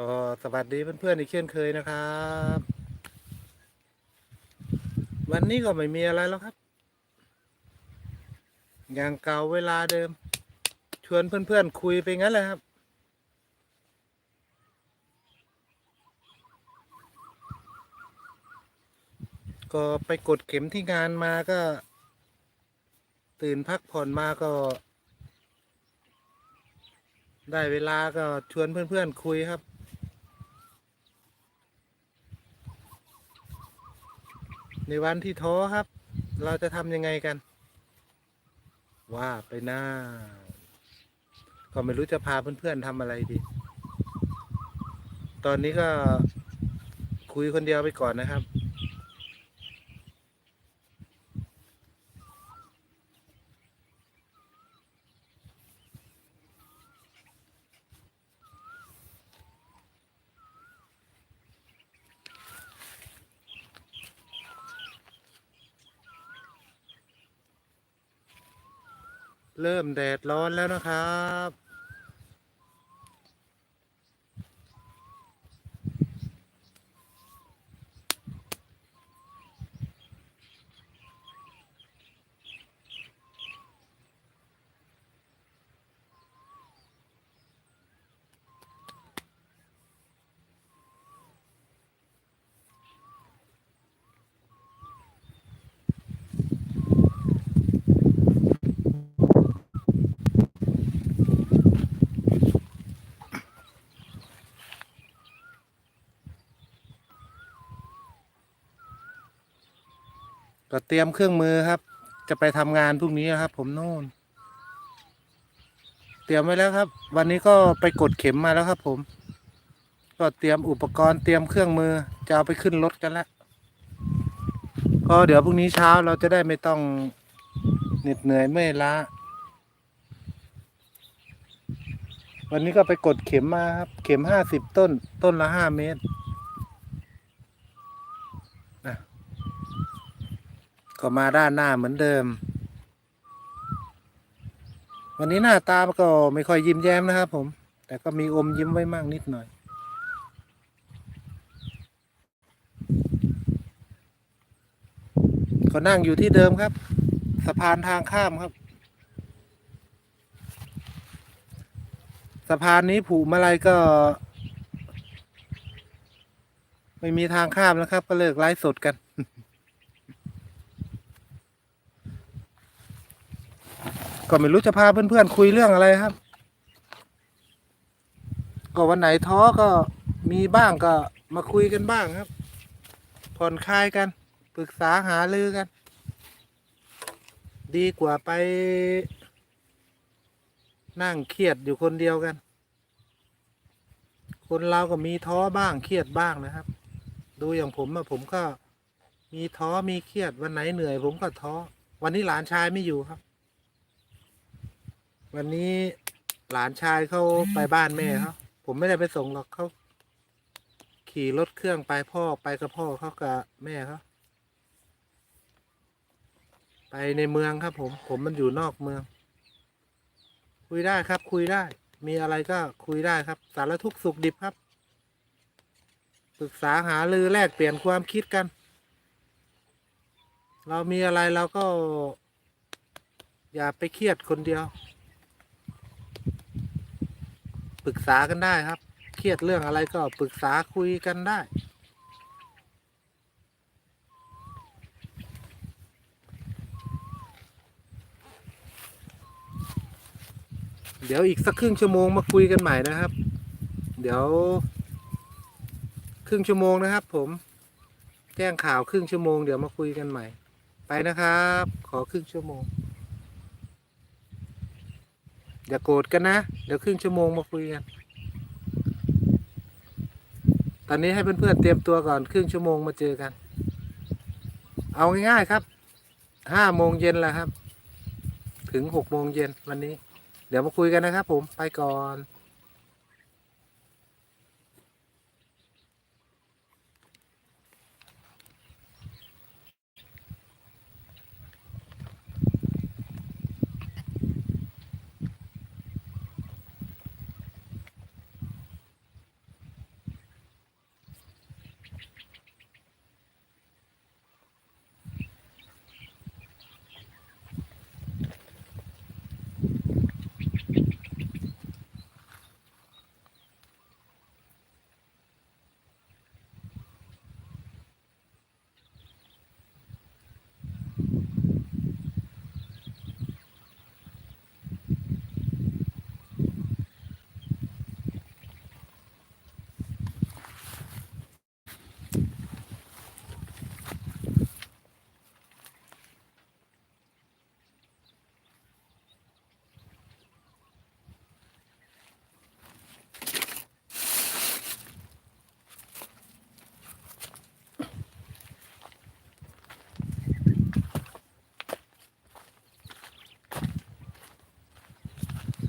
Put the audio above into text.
ก็สวัสดีเพื่อนๆอีกเช่นเคยนะครับ วันนี้ก็ไม่มีอะไรแล้วครับ อย่างเก่าเวลาเดิม ชวนเพื่อนๆคุยไปงั้นแหละครับ ก็ไปกดเข็มที่งานมาก็ ตื่นพักผ่อนมาก็ ได้เวลาก็ชวนเพื่อนๆคุยครับ ในวันที่ท้อครับ เราจะทำยังไงกัน ว่าไปหน้า ก็ไม่รู้จะพาเพื่อนๆทำอะไรดี ตอนนี้ก็คุยคนเดียวไปก่อนนะครับ เริ่มแดดร้อนแล้วนะครับ ก็เตรียมเครื่องมือครับ จะไปทำงานพรุ่งนี้ครับ ผมโน่น เตรียมไว้แล้วครับ วันนี้ก็ไปกดเข็มมาแล้วครับ ผม ก็เตรียมอุปกรณ์เตรียมเครื่องมือจะเอาไปขึ้นรถกันแล้วก็เดี๋ยวพรุ่งนี้เช้าเราจะได้ไม่ต้องเหน็ดเหนื่อยเมื่อยล้าวันนี้ก็ไปกดเข็มมาครับ เข็มห้าสิบต้น ต้นละห้าเมตร ก็มาด้านหน้าเหมือนเดิม วันนี้หน้าตาก็ไม่ค่อยยิ้มแย้มนะครับผม แต่ก็มีอมยิ้มไว้มากนิดหน่อย ก็นั่งอยู่ที่เดิมครับ สะพานทางข้ามครับ สะพานนี้ผูกมาลัยก็ไม่มีทางข้ามแล้วครับ ก็เลิกไลฟ์สดกัน ก็ไม่รู้จะพาเพื่อนๆคุยเรื่องอะไรครับ ก็วันไหนท้อก็มีบ้างก็มาคุยกันบ้างครับ ผ่อนคลายกันปรึกษาหารือกัน ดีกว่าไป นั่งเครียดอยู่คนเดียวกัน คนเราก็มีท้อบ้างเครียดบ้างนะครับ ดูอย่างผมอะผมก็มีท้อมีเครียดวันไหนเหนื่อย ผมก็ท้อวันนี้หลานชายไม่อยู่ครับ วันนี้หลานชายเขาไปบ้านแม่เขาผมไม่ได้ไปส่งหรอกเขาขี่รถเครื่องไปพ่อไปกับพ่อเขากับแม่เขาไปในเมืองครับ ผม ผมมันอยู่นอกเมือง คุยได้ครับ คุยได้ มีอะไรก็คุยได้ครับ สารทุกข์สุขดิบครับปรึกษาหารือแลกเปลี่ยนความคิดกัน เรามีอะไรเราก็ อย่าไปเครียดคนเดียว ปรึกษากันได้ครับ เครียดเรื่องอะไรก็ปรึกษาคุยกันได้ เดี๋ยวอีกสักครึ่งชั่วโมงมาคุยกันใหม่นะครับ เดี๋ยว ครึ่งชั่วโมงนะครับ ผมแจ้งข่าวครึ่งชั่วโมงเดี๋ยวมาคุยกันใหม่ ไปนะครับ ขอครึ่งชั่วโมง อย่าโกรธกันนะ เดี๋ยวครึ่งชั่วโมงมาคุยกัน ตอนนี้ให้เพื่อนๆเตรียมตัวก่อนครึ่งชั่วโมงมาเจอกัน เอาง่ายๆครับ ห้าโมงเย็นแหละครับ ถึงหกโมงเย็นวันนี้ เดี๋ยวมาคุยกันนะครับผม ไปก่อน